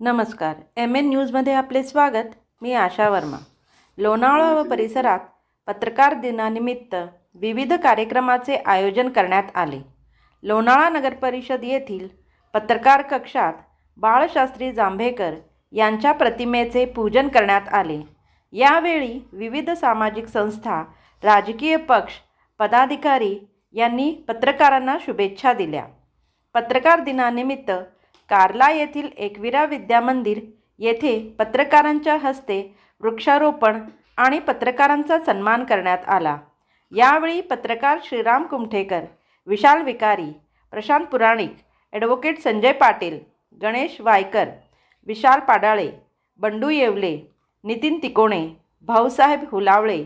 नमस्कार. M N न्यूजमध्ये आपले स्वागत. मी आशा वर्मा. लोणावळा व परिसरात पत्रकार दिनानिमित्त विविध कार्यक्रमाचे आयोजन करण्यात आले. लोणावळा नगरपरिषद येथील पत्रकार कक्षात बाळशास्त्री जांभेकर यांच्या प्रतिमेचे पूजन करण्यात आले. यावेळी विविध सामाजिक संस्था राजकीय पक्ष पदाधिकारी यांनी पत्रकारांना शुभेच्छा दिल्या. पत्रकार दिनानिमित्त कार्ला येथील एकविरा विद्या मंदिर येथे पत्रकारांच्या हस्ते वृक्षारोपण आणि पत्रकारांचा सन्मान करण्यात आला. यावेळी पत्रकार श्रीराम कुमठेकर विशाल विकारी प्रशांत पुराणिक ॲडव्होकेट संजय पाटील गणेश वायकर विशाल पाडाळे बंडू येवले नितीन तिकोणे भाऊसाहेब हुलावळे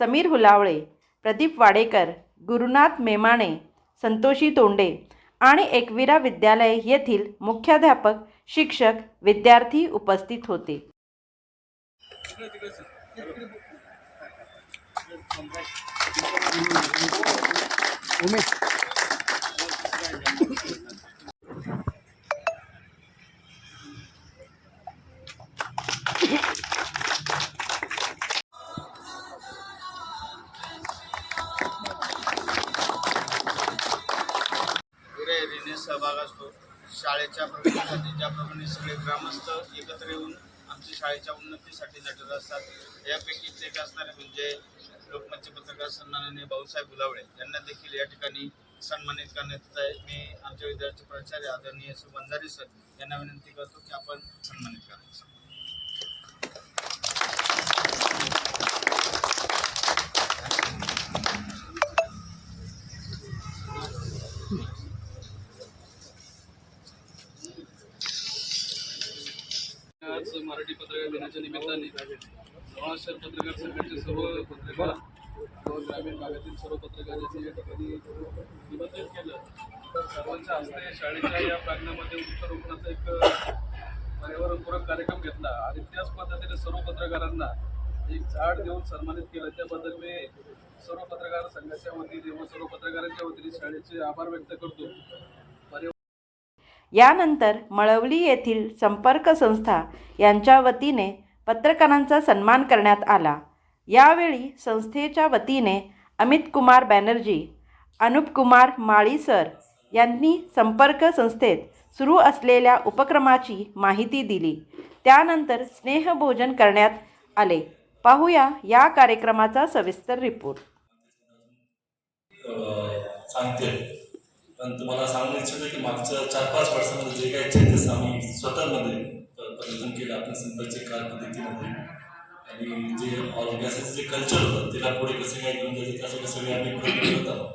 समीर हुलावळे प्रदीप वाडेकर गुरुनाथ मेमाणे संतोषी तोंडे आणि एकविरा विद्यालय येथील मुख्याध्यापक शिक्षक विद्यार्थी उपस्थित होते. उमेश. सहभाग असतो. शाळेच्या प्रगतीसाठी ज्याप्रमाणे सगळे ग्रामस्थ एकत्र येऊन आमच्या शाळेच्या उन्नतीसाठी झटत असतात. यापैकीच एक असणारे म्हणजे लोकमतचे पत्रकार सन्माननीय भाऊसाहेब गुलावडे. यांना देखील या ठिकाणी सन्मानित करण्यात येत आहे. मी आमच्या विद्यार्थी प्राचार्य आदरणीय श्री वंजारी सर यांना विनंती करतो की आपण सन्मानित करायचं. दिनाच्या निमित्ताने लोणार शहर पत्रकार संघाचे सर्व पत्रकार ग्रामीण भागातील सर्व पत्रकारांनी या ठिकाणी निमंत्रित केलं. तर सर्वांच्या हस्ते शाळेच्या या प्रांगणामध्ये वृक्षारोपणाचा एक पर्यावरणपूरक कार्यक्रम घेतला आणि त्याच पद्धतीने सर्व पत्रकारांना एक झाड देऊन सन्मानित केलं. त्याबद्दल मी सर्व पत्रकार संघाच्या वतीने व सर्व पत्रकारांच्या वतीने शाळेचे आभार व्यक्त करतो. यानंतर मळवली येथील संपर्क संस्था यांच्या वतीने पत्रकारांचा सन्मान करण्यात आला. यावेळी संस्थेच्या वतीने अमित कुमार बॅनर्जी अनुप कुमार माळी सर यांनी संपर्क संस्थेत सुरू असलेल्या उपक्रमाची माहिती दिली. त्यानंतर स्नेहभोजन करण्यात आले. पाहूया या कार्यक्रमाचा सविस्तर रिपोर्ट. सांगते. पण तुम्हाला सांगू इच्छितो की मागच्या चार पाच वर्षामध्ये जे काही चेंजेस आम्ही स्वतःमध्ये परिवर्तन केलं आपण काल पद्धतीमध्ये. आणि जे ऑर्गॅसाचं जे कल्चर होतं त्याला पुढे कसं काय घेऊन जायचं त्यासाठी सगळे आम्ही प्रयत्न करत आहोत.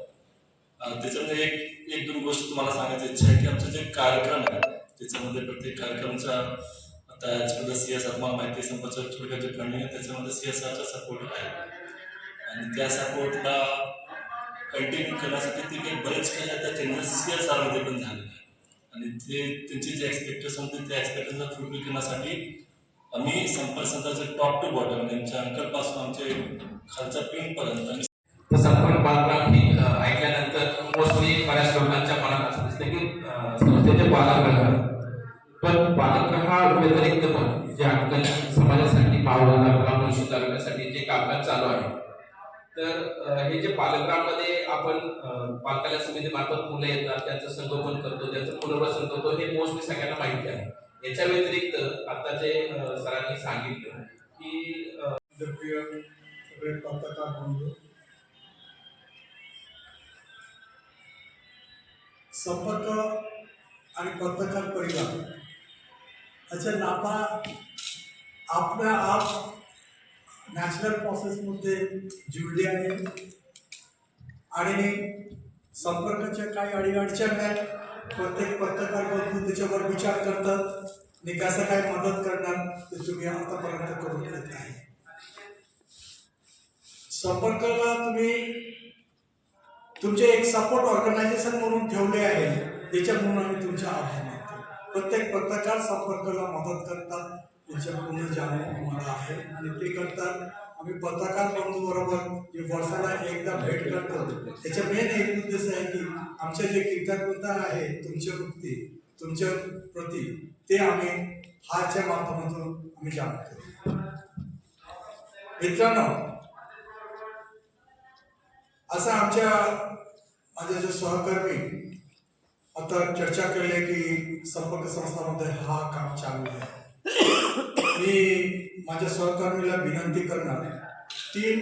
त्याच्यामध्ये एक एक दोन गोष्ट तुम्हाला सांगायची इच्छा आहे की आमचे जे कार्यक्रम आहेत त्याच्यामध्ये प्रत्येक कार्यक्रमच्या आता याच्यामध्ये सी एस आर तुम्हाला माहिती संपर्क छोटे जे फंडिंग आहे त्याच्यामध्ये सी एस आरचा सपोर्ट आहे. आणि त्या सपोर्टला कंटिन्यू करण्यासाठी ते काही बरेच काही आता चेंजेस सी एस आरमध्ये पण झालेले आहे. आणि ते त्यांची जे एक्सपेक्टेशन होते त्या एक्सपेक्टेशनला फुलफिल करण्यासाठी आम्ही संपर्क संस्थाचे टॉप टू बॉटम त्यांच्या अंकलपासून आमचे खालच्या पिंकपर्यंत आम्ही संपर्क बालकाम ही ऐकल्यानंतर मोस्टली बऱ्याच लोकांच्या मनात असं दिसतं की संस्थेचे बालगृह पण बालगृहा व्यतिरिक्त पण जे आपल्या समाजासाठी भावना मनुष्य लागण्यासाठी जे कामकाज चालू आहे तर हे जे पालकांमध्ये आपण पालकाला समिती समितीमार्फत मुलं येतात त्यांचं संगोपन करतो त्यांचं पुनर्वसन करतो हे मोस्टली सगळ्यांना माहिती आहे. याच्या व्यतिरिक्त आता जे सरांनी सांगितलं की पत्रकार संपर्क आणि पत्रकार परिवार. याचा नाता आपल्या आप नॅशनल प्रोसेसमध्ये जुळले आहे. आणि संपर्काच्या काही अडीअडचण आहेत प्रत्येक पत्रकार बंधू त्याच्यावर विचार करतात आणि कसं काय मदत करणार ते तुम्ही आतापर्यंत करून घेत आहे. संपर्काला तुम्ही तुमचे एक सपोर्ट ऑर्गनायझेशन म्हणून ठेवले आहे त्याच्यामुळे आम्ही तुमच्या आभार मानतो प्रत्येक पत्रकार संपर्काला मदत करतात. त्याच्याकडून जाणून आम्हाला आहे. आणि ते करतात आम्ही पत्रकार बंधू बरोबर जे वर्षाला एकदा भेट करतो त्याचा मेन एक उद्देश आहे की आमच्या जे कृतज्ञता आहे तुमच्या वृत्ती तुमच्या प्रती ते आम्ही हाच्या माध्यमातून आम्ही जाणतो मित्रांनो असं आमच्या माझे जे सहकर्मी आता चर्चा केली की संपर्क संस्थामध्ये हा काम चालू आहे. मी माझ्या सहकर्मीला विनंती करणार तीन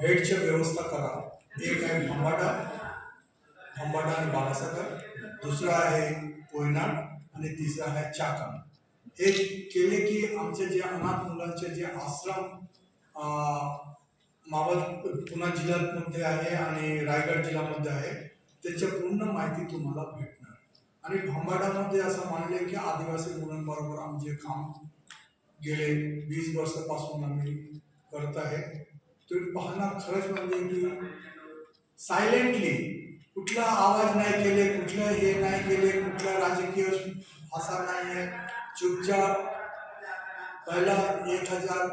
भेटच्या व्यवस्था करा. एक आहे भंबाटा भंबाटा आणि बालासागर. दुसरा आहे कोयनाड आणि तिसरा आहे चाकण. हे केले की आमचे जे अनाथ मुलांचे जे आश्रम मावळ पुणे जिल्ह्यामध्ये आहे आणि रायगड जिल्ह्यामध्ये आहे त्याची पूर्ण माहिती तुम्हाला भेटणार. आणि भंबाडामध्ये असं मानले की आदिवासी मुलांबरोबर आमचे काम गेले वीस वर्षापासून आम्ही करत आहे तुम्ही पाहणार खरंच म्हणजे की सायलेंटली कुठला आवाज नाही केले कुठलं हे नाही केले कुठला राजकीय भाषा नाही आहे. चुपचाप पहिला एक हजार